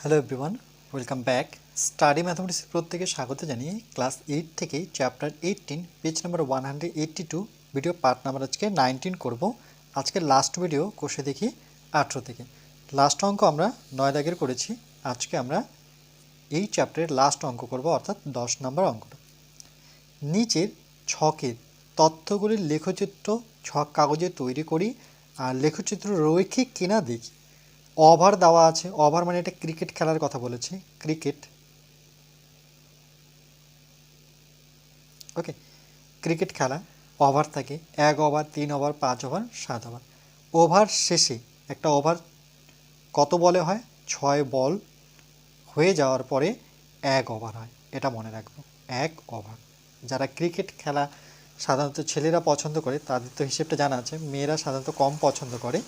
Hello everyone welcome back study ম্যাথামেটিক্সের প্রত্যেকে স্বাগত জানিয়ে ক্লাস এইট থেকে chapter eighteen page number one hundred eighty two video part number আজকে nineteen করব। আজকে লাস্ট ভিডিও কষে দেখি আঠেরো থেকে। লাস্ট অঙ্ক আমরা নয় দাগের করেছি। আজকে আমরা এই চ্যাপ্টারের লাস্ট অঙ্ক করব, অর্থাৎ দশ নম্বর অঙ্কটা। নিচের ছকের তথ্যগুলির লেখচিত্র, ছক কাগজে তৈরি করি আর লেখচিত্র রৈখিক কিনা দেখি। ওভার দেওয়া আছে ওভার মানে এটা ক্রিকেট খেলার কথা বলেছে ক্রিকেট ওকে ক্রিকেট খেলা ওভার থাকে, এক ওভার তিন ওভার পাঁচ ওভার সাত ওভার ওভার শেষে একটা ওভার কত বলে হয়? ছয় বল হয়ে যাওয়ার পরে এক ওভার হয়, এটা মনে রাখব, এক ওভার যারা ক্রিকেট খেলা সাধারণত ছেলেরা পছন্দ করে, তাদের তো হিসেবটা জানা আছে, মেয়েরা সাধারণত কম পছন্দ করে।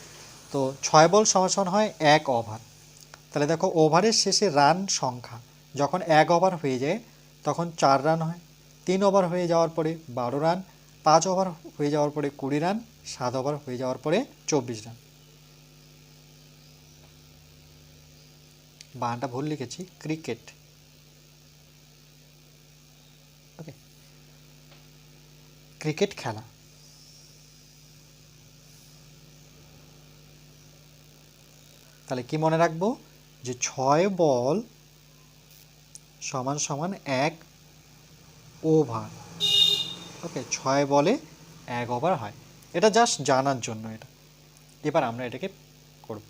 তো ছয় বল সমান হয় এক ওভার। তাহলে দেখো ওভারের শেষে রান সংখ্যা। যখন এক ওভার হয়ে যায়, তখন চার রান হয়। তিন ওভার হয়ে যাওয়ার পরে বারো রান, পাঁচ ওভার হয়ে যাওয়ার পরে কুড়ি রান, সাত ওভার হয়ে যাওয়ার পরে চব্বিশ রান। বানানটা ভুল লিখেছি, ক্রিকেট। ক্রিকেট খেলা। তাহলে কি মনে রাখব? যে ছয় বল সমান সমান এক ওভার। ওকে ছয় বলে এক ওভার হয়। এটা জাস্ট জানার জন্য এটা। এবার আমরা এটাকে করব।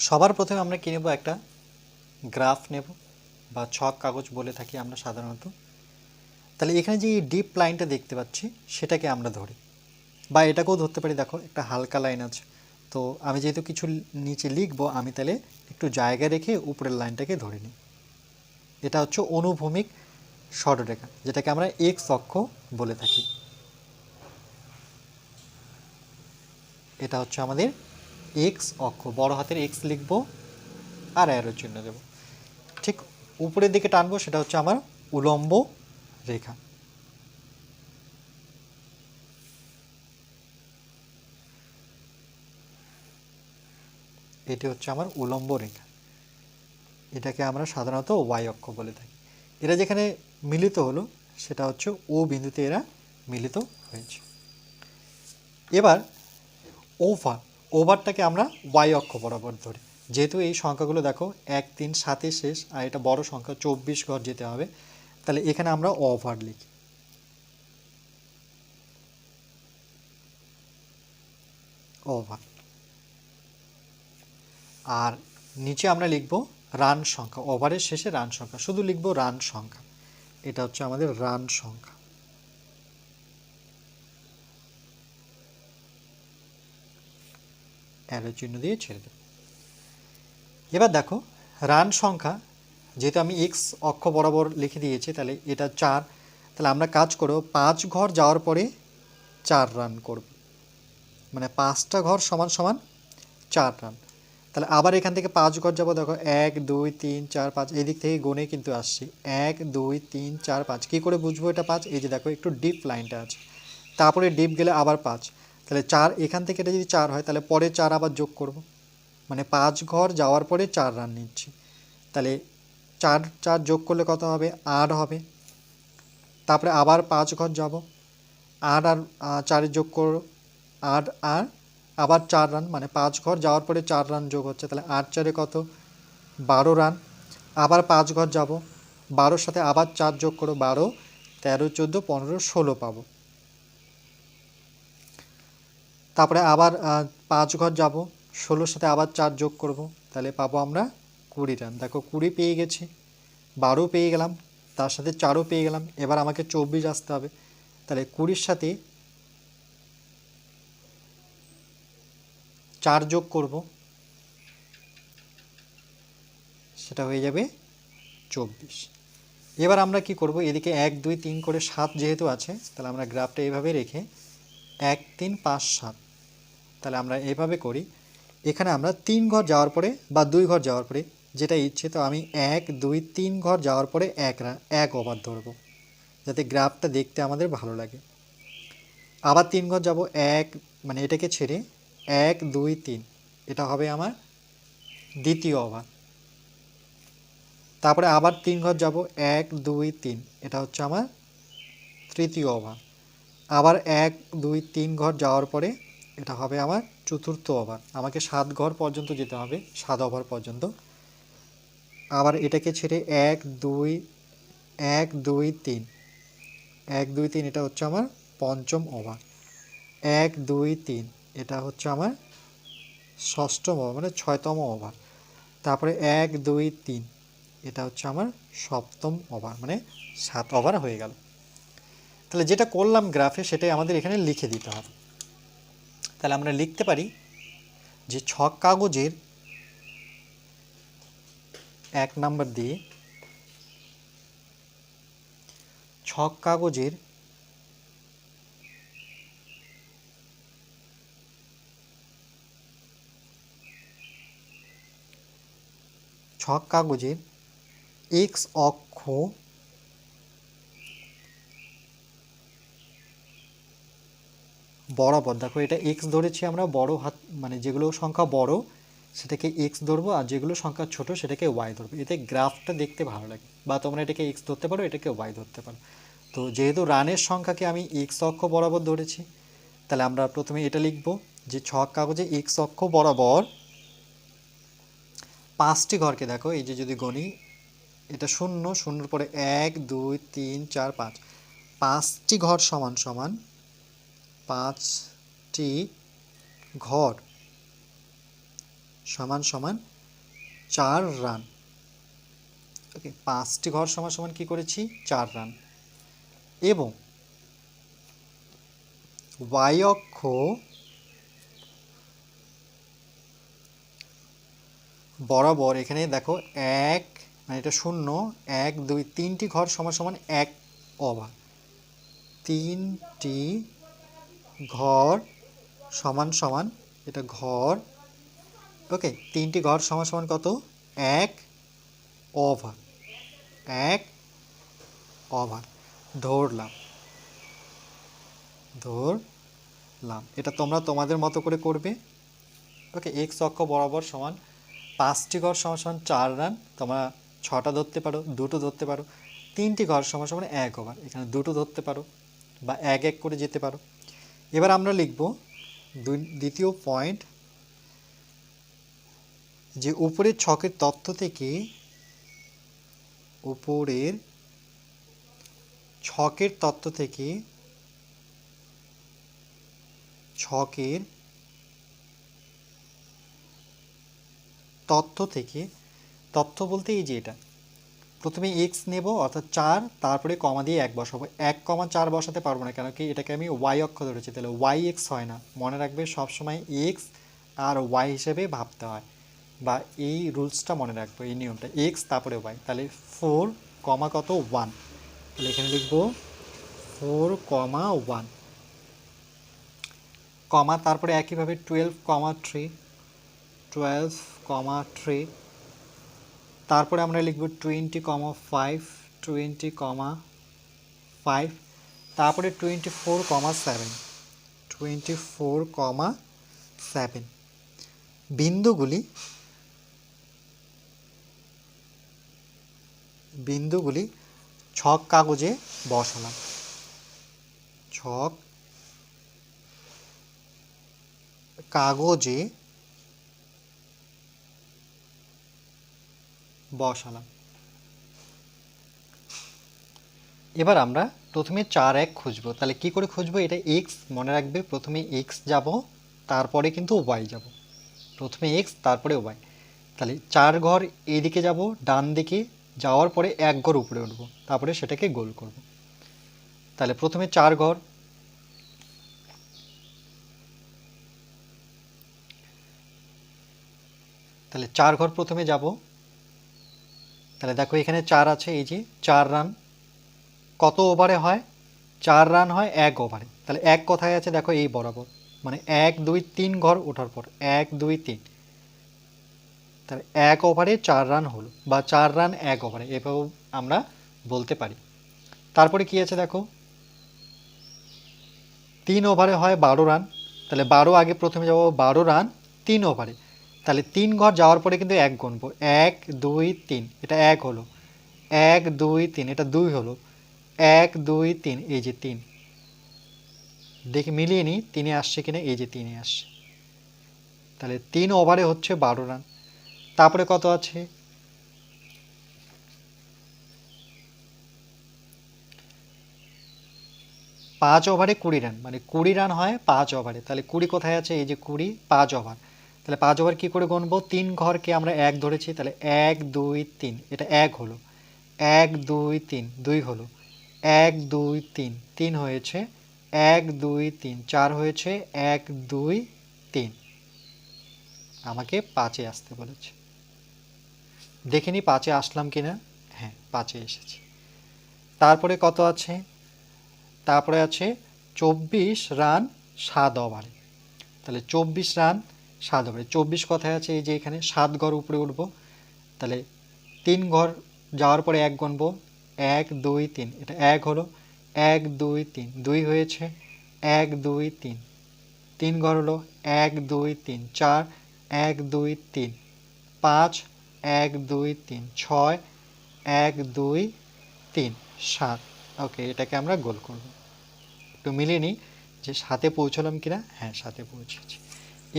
সবার প্রথমে আমরা কি নেব? একটা গ্রাফ নেব বা ছক কাগজ বলে থাকি আমরা সাধারণত। তাহলে এখানে যে ডিপ লাইনটা দেখতে পাচ্ছি, সেটাকে আমরা ধরি। বা এটাকেও ধরতে পারি। দেখো, একটা হালকা লাইন আছে। তো আমি যেহেতু কিছু নিচে লিখব, আমি তাহলে একটু জায়গা রেখে উপরের লাইনটাকে ধরে নিই। এটা হচ্ছে অনুভূমিক সরলরেখা যেটাকে আমরা এক্স অক্ষ বলে থাকি। এটা হচ্ছে আমাদের এক্স অক্ষ, বড় হাতের এক্স লিখব আর অ্যারোর চিহ্ন দেব। ঠিক উপরের দিকে টানবো, সেটা হচ্ছে আমার উলম্ব রেখা। এটি হচ্ছে আমার উলম্ব রেখা। এটাকে আমরা সাধারণত ওয়াই অক্ষ বলে থাকি। এরা যেখানে মিলিত হলো, সেটা হচ্ছে ও বিন্দুতে এরা মিলিত হয়েছে। এবার ওভার ওভারটাকে আমরা ওয়াই অক্ষ বরাবর ধরি। যেহেতু এই সংখ্যাগুলো দেখো, এক, তিন, সাতে শেষ, আর এটা বড় সংখ্যা, চব্বিশ ঘর যেতে হবে। তাহলে এখানে আমরা ওভার লিখি। ওভার আর নিচে আমরা লিখব রান সংখ্যা, ওভারের শেষে রান সংখ্যা, শুধু লিখব রান সংখ্যা। এটা হচ্ছে আমাদের রান সংখ্যা। অ্যারো চিহ্ন দিয়ে ছেড়ে দেব। এবার দেখো, রান সংখ্যা, যেহেতু আমি এক্স অক্ষ বরাবর লিখে দিয়েছি, তাহলে এটা চার, তাহলে আমরা কাজ করব পাঁচ ঘর যাওয়ার পরে চার রান করব। মানে পাঁচটা ঘর সমান সমান চার রান। তাহলে আবার এখান থেকে পাঁচ ঘর যাব, দেখো, এক, দুই, তিন, চার, পাঁচ, এই দিক থেকে গনে কিন্তু আসছি। এক, দুই, তিন, চার, পাঁচ। কী করে বুঝব এটা পাঁচ? এই যে দেখো, একটু ডিপ লাইনটা আছে। তারপরে ডিপ গেলে আবার পাঁচ। তাহলে চার, এখান থেকে এটা যদি চার হয়, তাহলে পরে চার আবার যোগ করব। মানে পাঁচ ঘর যাওয়ার পরে চার রান নিচ্ছি। তাহলে চার চার যোগ করলে কত হবে? আট হবে। তারপরে আবার পাঁচ ঘর যাব। আট আর চারে যোগ করো আট আর আবার চার রান মানে পাঁচ ঘর যাওয়ার পরে চার রান যোগ হচ্ছে, তাহলে আট চারে কত? বারো রান। আবার পাঁচ ঘর যাব, বারোর সাথে আবার চার যোগ করো, বারো, তেরো, চোদ্দ, পনেরো, ষোলো পাবো। তারপরে আবার পাঁচ ঘর যাব, ষোলোর সাথে আবার চার যোগ করব, তাহলে পাবো আমরা কুড়ি রান। দেখো, কুড়ি পেয়ে গেছি, বারো পেয়ে গেলাম, তার সাথে চারও পেয়ে গেলাম, এবার আমাকে চব্বিশ আসতে হবে। তাহলে কুড়ির সাথে চার যোগ করব। সেটা হয়ে যাবে চব্বিশ। এবার আমরা কি করব? এদিকে এক, দুই, তিন করে সাত যেহেতু আছে, তাহলে আমরা গ্রাফটা এইভাবে রেখে এক, তিন, পাঁচ, সাত, তাহলে আমরা এইভাবে করি। এখানে আমরা তিন ঘর যাওয়ার পরে বা দুই ঘর যাওয়ার পরে যেটা ইচ্ছে, তো আমি এক, দুই, তিন ঘর যাওয়ার পরে এক এক ওভার ধরবো, যাতে গ্রাফটা দেখতে আমাদের ভালো লাগে। আবার তিন ঘর যাব এক মানে এটাকে ছেড়ে এক, দুই, তিন। এটা হবে আমার দ্বিতীয় ওভার। তারপরে আবার তিন ঘর যাব। এক, দুই, তিন। এটা হচ্ছে আমার তৃতীয় ওভার। আবার এক, দুই, তিন ঘর যাওয়ার পরে এটা হবে আমার চতুর্থ ওভার। আমাকে সাত ঘর পর্যন্ত যেতে হবে, সাত ওভার পর্যন্ত। আবার এটাকে ছেড়ে এক, দুই এক, দুই, তিন। এক, দুই, তিন, এটা হচ্ছে আমার পঞ্চম ওভার। এক, দুই, তিন। এটা হচ্ছে আমার ষষ্ঠম ওভার মানে ছয়তম ওভার। তারপরে এক, দুই, তিন, এটা হচ্ছে আমার সপ্তম ওভার মানে সাত ওভার হয়ে গেল। তাহলে যেটা করলাম গ্রাফে সেটাই আমাদের এখানে লিখে দিতে হবে। তাহলে আমরা লিখতে পারি যে ছক কাগজের এক নাম্বার দিয়ে ছক কাগজের ছক কাগজের এক্স অক্ষ বরাবর, দেখো এটা এক্স ধরেছি আমরা, বড় হাত মানে যেগুলো সংখ্যা বড়, সেটাকে এক্স ধরবো, আর যেগুলো সংখ্যা ছোট, সেটাকে ওয়াই ধরবো। এতে গ্রাফটা দেখতে ভালো লাগে, বা তোমরা এটাকে এক্স ধরতে পারো, এটাকে ওয়াই ধরতে পারো। তো যেহেতু রানের সংখ্যাকে আমি এক্স অক্ষ বরাবর ধরেছি, তাহলে আমরা প্রথমে এটা লিখব যে ছক কাগজে এক্স অক্ষ বরাবর পাঁচটি ঘরকে দেখো, এই যে যদি গণি, এটা শূন্য, শূন্যর পরে এক, দুই, তিন, চার, পাঁচ। পাঁচটি ঘর সমান সমান পাঁচটি ঘর সমান সমান চার রান। ওকে, পাঁচটি ঘর সমান সমান কি করেছি? চার রান। এবং ওয়াই অক্ষ বরাবর এখানে দেখো এক মানে এটা শূন্য, এক, দুই, তিনটি ঘর সমান সমান এক ওভার তিনটি ঘর সমান সমান এটা ঘর, ওকে, তিনটি ঘর সমান সমান কত? এক ওভার এক ওভার ধরলাম ধরলাম। এটা তোমরা তোমাদের মতো করে করবে। ওকে এক্স অক্ষ বরাবর সমান পাঁচটি ঘর সমান চার রান, তোমরা ছটা ধরতে পারো, দুটো ধরতে পারো, তিনটি ঘর সমান এক ওভার এখানে দুটো ধরতে পারো বা এক এক করে যেতে পারো। এবার আমরা লিখব দ্বিতীয় পয়েন্ট যে উপরের ছকের তথ্য থেকে উপরের ছকের তত্ত্ব থেকে ছকের তথ্য থেকে তথ্য বলতে এই যে এটা। প্রথমে এক্স নেব, অর্থাৎ চার, তারপরে কমা দিয়ে এক বসাবো। এক কমা চার বসাতে পারব না কেন কি? এটাকে আমি ওয়াই অক্ষ ধরেছি, তাহলে ওয়াই এক্স হয় না। মনে রাখবে সবসময় এক্স আর ওয়াই হিসেবে ভাবতে হয়। বা এই রুলসটা মনে রাখব, এই নিয়মটা এক্স তারপরে ওয়াই তাহলে ফোর কমা কত? ওয়ান তাহলে এখানে লিখব ফোর কমা ওয়ান কমা, তারপরে একইভাবে twelve comma three twelve comma three তারপরে আমরা লিখব twenty comma five twenty comma five তারপরে twenty four comma seven twenty four comma seven বিন্দুগুলি বিন্দুগুলি ছক কাগজে বসালাম। ছক কাগজে বসালাম। এবার আমরা প্রথমে চার এক খুঁজবো। তাহলে কি করে খুঁজবো? এটা এক্স মনে রাখবে। প্রথমে এক্স যাব, তারপরে কিন্তু ওয়াই যাব। প্রথমে এক্স তারপরে ওয়াই তাহলে চার ঘর এইদিকে যাব, ডান দিকে যাওয়ার পরে এক ঘর উপরে উঠবো। তারপরে সেটাকে গোল করব। তাহলে প্রথমে চার ঘর। তাহলে চার ঘর প্রথমে যাব। তাহলে দেখো এখানে চার আছে, এই যে চার রান। কত ওভারে হয়? চার রান হয় এক ওভারে। তাহলে এক কথায় আছে? দেখো এই বরাবর। মানে এক, দুই, তিন ঘর ওঠার পর। এক, দুই, তিন। তাহলে এক ওভারে চার রান হলো বা চার রান এক ওভারে, এভাবেও আমরা বলতে পারি। তারপরে কি আছে দেখো? তিন ওভারে হয় বারো রান। তাহলে বারো আগে প্রথমে যাব, বারো রান, তিন ওভারে। তাহলে তিন ঘর যাওয়ার পরে কিন্তু এক গুনবো এক, দুই, তিন। এটা এক হলো। এক, দুই, তিন। এটা দুই হলো। এক, দুই, তিন। এই যে তিন। দেখে মিলিয়ে নিই, তিনে আসছে কিনা? এই যে তিনে আসছে। তাহলে তিন ওভারে হচ্ছে বারো রান। তারপরে কত আছে? পাঁচ ওভারে কুড়ি রান। মানে কুড়ি রান হয় পাঁচ ওভারে তাহলে কুড়ি কোথায় আছে? এই যে কুড়ি, পাঁচ ওভার তাহলে পাঁচ ওভার কী করে গুনবো? তিন ঘরকে আমরা এক ধরেছি, তাহলে এক, দুই, তিন। এটা এক হলো। এক, দুই, তিন। দুই হলো। এক, দুই, তিন। তিন হয়েছে। এক, দুই, তিন। চার হয়েছে। এক, দুই, তিন। আমাকে পাঁচে আসতে বলেছে। দেখে নি পাঁচে আসলাম কিনা? হ্যাঁ পাঁচে এসেছি। তারপরে কত আছে? তারপরে আছে চব্বিশ রান সাত ওভারে। তাহলে চব্বিশ রান সাত ওভারে চব্বিশ কথায় আছে এই যে এখানে সাত ঘর উপরে উঠব। তাহলে তিন ঘর যাওয়ার পরে এক গুনবো এক, দুই, তিন। এটা এক হলো। এক, দুই, তিন। দুই হয়েছে। এক, দুই, তিন। তিন ঘর হলো। এক, দুই, তিন। চার, এক, দুই, তিন। পাঁচ, এক, দুই, তিন। ছয়, এক, দুই, তিন। সাত। ওকে, এটাকে আমরা গোল করব। একটু মিলিয়ে নিই যে সাথে পৌঁছলাম কিনা? হ্যাঁ সাথে পৌঁছেছি।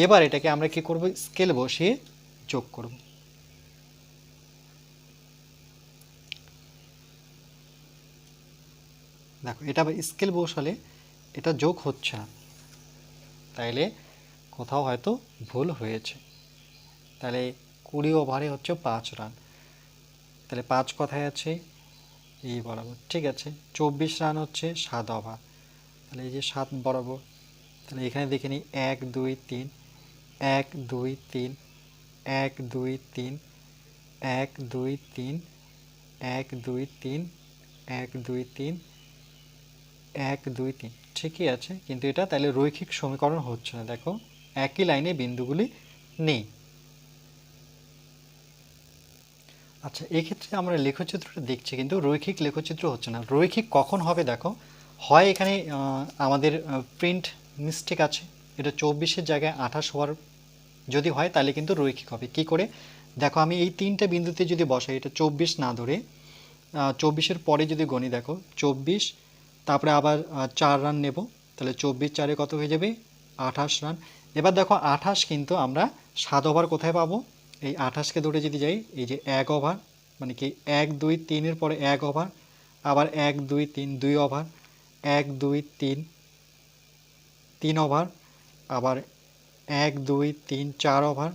এবার এটাকে আমরা কি করব? স্কেল বসিয়ে যোগ করব। দেখো, এটা স্কেল বসালে এটা যোগ হচ্ছে না। তাইলে কোথাও হয়তো ভুল হয়েছে। তাহলে কুড়ি ওভারে হচ্ছে পাঁচ রান তাহলে পাঁচ কথায় আছে? এই বরাবর, ঠিক আছে। চব্বিশ রান হচ্ছে সাত ওভার তাহলে এই যে সাত বরাবর তাহলে এখানে দেখে নিই, এক, দুই, তিন এক, দুই, তিন, এক, দুই, তিন, এক, দুই, তিন, এক, দুই, তিন, এক, দুই, তিন, এক, দুই, তিন। ঠিকই আছে, কিন্তু এটা তাহলে রৈখিক সমীকরণ হচ্ছে না, দেখো। একই লাইনে বিন্দুগুলি নেই। আচ্ছা এক্ষেত্রে আমরা লেখচিত্রটা দেখছি, কিন্তু রৈখিক লেখচিত্র হচ্ছে না। রৈখিক কখন হবে, দেখো? হয় এখানে আমাদের প্রিন্ট মিস্টেক আছে এটা চব্বিশের জায়গায় আঠাশ হওয়ার যদি হয়, তাহলে কিন্তু রৈখিক হবে। কি করে? দেখো, আমি এই তিনটা বিন্দুতে যদি বসাই, এটা চব্বিশ না ধরে চব্বিশের পরে যদি গণি, দেখো, চব্বিশ, তারপরে আবার চার রান নেব, তাহলে চব্বিশ চারে কত হয়ে যাবে? আঠাশ রান। এবার দেখো, আঠাশ কিন্তু আমরা সাত ওভার কোথায় পাবো? এই আঠাশকে ধরে যদি যাই, এই যে এক ওভার মানে কি এক, দুই, তিনের পরে এক ওভার, আবার এক, দুই, তিন, দুই ওভার, এক, দুই, তিন তিন ওভার আবার এক, দুই, তিন, চার ওভার,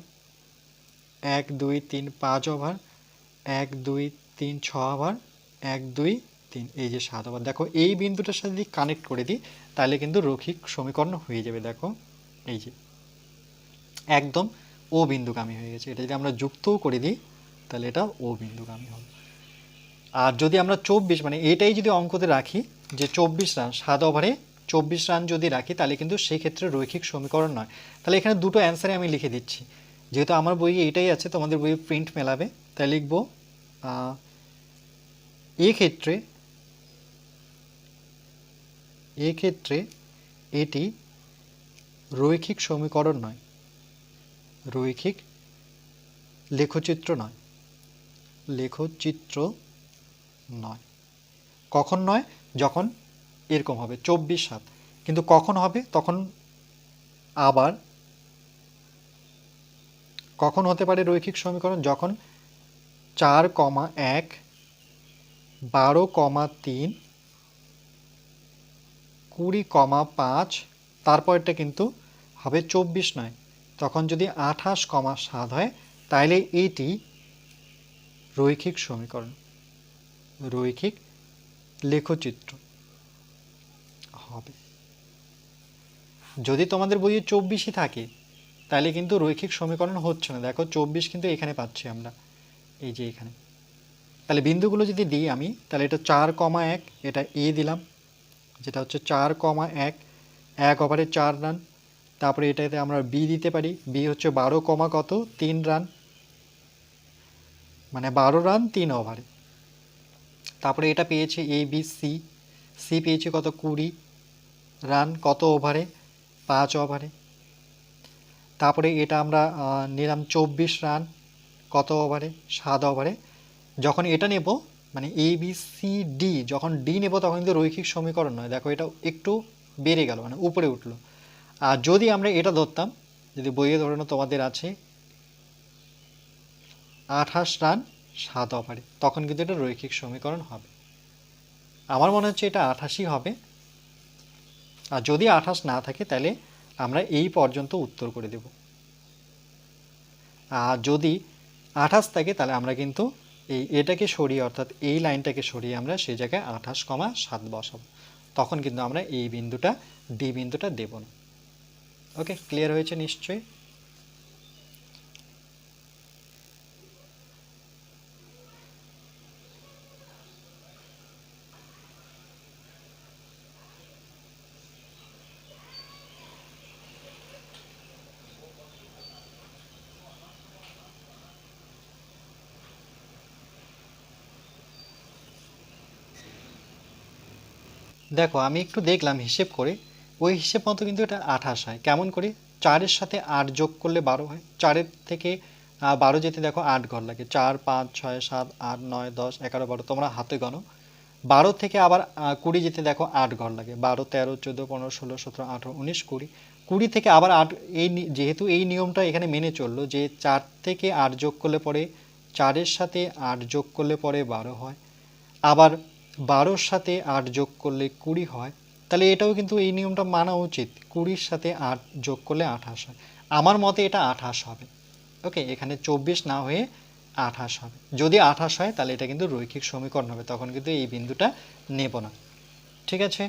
এক, দুই, তিন, পাঁচ ওভার, এক, দুই, তিন, ছ ওভার, এক, দুই, তিন। এই যে সাত ওভার। দেখো, এই বিন্দুটার সাথে যদি কানেক্ট করে দিই, তাহলে কিন্তু রৈখিক সমীকরণ হয়ে যাবে, দেখো। এই যে, একদম ও বিন্দুগামী হয়ে গেছে। এটা যদি আমরা যুক্তও করে দিই, তাহলে এটা ও বিন্দুগামী হবে। আর যদি আমরা চব্বিশ মানে এটাই যদি অঙ্কতে রাখি, যে চব্বিশ রান, সাত ওভারে চব্বিশ রান যদি রাখি, তাহলে কিন্তু সেই ক্ষেত্রে রৈখিক সমীকরণ নয়। তাহলে এখানে দুটো অ্যান্সারে আমি লিখে দিচ্ছি। যেহেতু আমার বইয়ে এটাই আছে, তোমাদের বইয়ে প্রিন্ট মেলাবে, তাই লিখব এক্ষেত্রে এক্ষেত্রে এটি রৈখিক সমীকরণ নয়। রৈখিক লেখচিত্র নয়। লেখচিত্র নয়। কখন নয়? যখন এরকম হবে, চব্বিশ সাত। কিন্তু কখন হবে? তখন আবার কখন হতে পারে রৈখিক সমীকরণ? যখন চার কমা এক, বারো কমা তিন, কুড়ি কমা পাঁচ, তারপরটা কিন্তু হবে চব্বিশ নয়। তখন যদি আঠাশ কমা সাত হয় তাহলে এটি রৈখিক সমীকরণ, রৈখিক লেখচিত্র হবে যদি তোমাদের বইয়ে চব্বিশই থাকে, তাহলে কিন্তু রৈখিক সমীকরণ হচ্ছে না। দেখো, চব্বিশ কিন্তু এখানে পাচ্ছি আমরা। এই যে এখানে। তাহলে বিন্দুগুলো যদি দিই আমি, তাহলে এটা চার কমা এক, এটা এ দিলাম। যেটা হচ্ছে চার কমা এক এক ওভারে চার রান। তারপরে এটাতে আমরা বি দিতে পারি। বি হচ্ছে বারো কমা কত? তিন রান। মানে বারো রান, তিন ওভারে। তারপরে এটা পেয়েছে এ, বি, সি। সি পেয়েছে কত? কুড়ি রান, কত ওভারে? পাঁচ ওভারে। তারপরে এটা আমরা নিলাম চব্বিশ রান, কত ওভারে? সাত ওভারে। যখন এটা নেব মানে এ বি সি ডি যখন ডি নেব তখন কিন্তু রৈখিক সমীকরণ নয়। দেখো এটা একটু বেড়ে গেল মানে উপরে উঠল। আর যদি আমরা এটা ধরতাম, যদি বইয়ে ধরানো তোমাদের আছে, আঠাশ রান, সাত ওভারে, তখন কিন্তু এটা রৈখিক সমীকরণ হবে। আমার মনে হচ্ছে এটা আঠাশই হবে। আর যদি আঠাশ না থাকে, তাহলে আমরা এই পর্যন্ত উত্তর করে দেব। আর যদি আঠাশ থাকে, তাহলে আমরা কিন্তু এই এটাকে সরিয়ে, অর্থাৎ এই লাইনটাকে সরিয়ে আমরা সেই জায়গায় আঠাশ কমা সাত বসাবো। তখন কিন্তু আমরা এই বিন্দুটা, ডি বিন্দুটা দেব না। ওকে, ক্লিয়ার হয়েছে নিশ্চয়ই? দেখো, আমি একটু দেখলাম হিসেব করে। ওই হিসেব মতো কিন্তু এটা আঠাশ হয়। কেমন করে? চারের সাথে আট যোগ করলে বারো হয়। চারের থেকে বারো যেতে দেখো আট ঘর লাগে। চার, পাঁচ, ছয়, সাত, আট, নয়, দশ, এগারো, বারো, তোমরা হাতে গণো। বারো থেকে আবার কুড়ি যেতে দেখো আট ঘর লাগে। বারো, তেরো, চোদ্দ, পনেরো, ষোলো, সতেরো, আঠেরো, উনিশ, কুড়ি। কুড়ি থেকে আবার আট, এই যেহেতু এই নিয়মটা এখানে মেনে চলল যে চার থেকে আট যোগ করলে পরে, চারের সাথে আট যোগ করলে পরে বারো হয়। আবার বারোর সাথে আট যোগ করলে কুড়ি হয়, তাহলে এটাও কিন্তু এই নিয়মটা মানা উচিত। কুড়ির সাথে আট যোগ করলে আঠাশ হয়। আমার মতে এটা আঠাশ হবে। ওকে, এখানে চব্বিশ না হয়ে আঠাশ হবে। যদি আঠাশ হয়, তাহলে এটা কিন্তু রৈখিক সমীকরণ হবে। তখন কিন্তু এই বিন্দুটা নেব না। ঠিক আছে?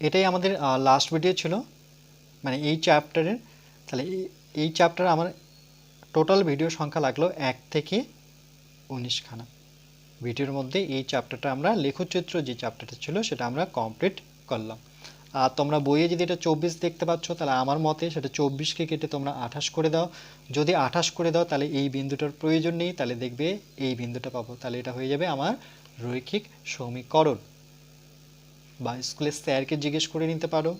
এটাই আমাদের লাস্ট ভিডিও ছিল। মানে এই চ্যাপ্টারের তাহলে এই- চ্যাপ্টারে আমার টোটাল ভিডিও সংখ্যা লাগল এক থেকে উনিশখানা ভিডিওর মধ্যে এই চ্যাপ্টারটা আমরা লেখচিত্র যে চ্যাপ্টারটা ছিল সেটা আমরা কমপ্লিট করলাম। আর তোমরা বইয়ে যদি এটা চব্বিশ দেখতে পাচ্ছ, তাহলে আমার মতে সেটা চব্বিশকে কেটে তোমরা আঠাশ করে দাও। যদি আঠাশ করে দাও, তাহলে এই বিন্দুটার প্রয়োজন নেই, তাহলে দেখবে এই বিন্দুটা পাবো। তাহলে এটা হয়ে যাবে আমার রৈখিক সমীকরণ। বা স্কুলের স্যারকে জিজ্ঞেস করে নিতে পারো।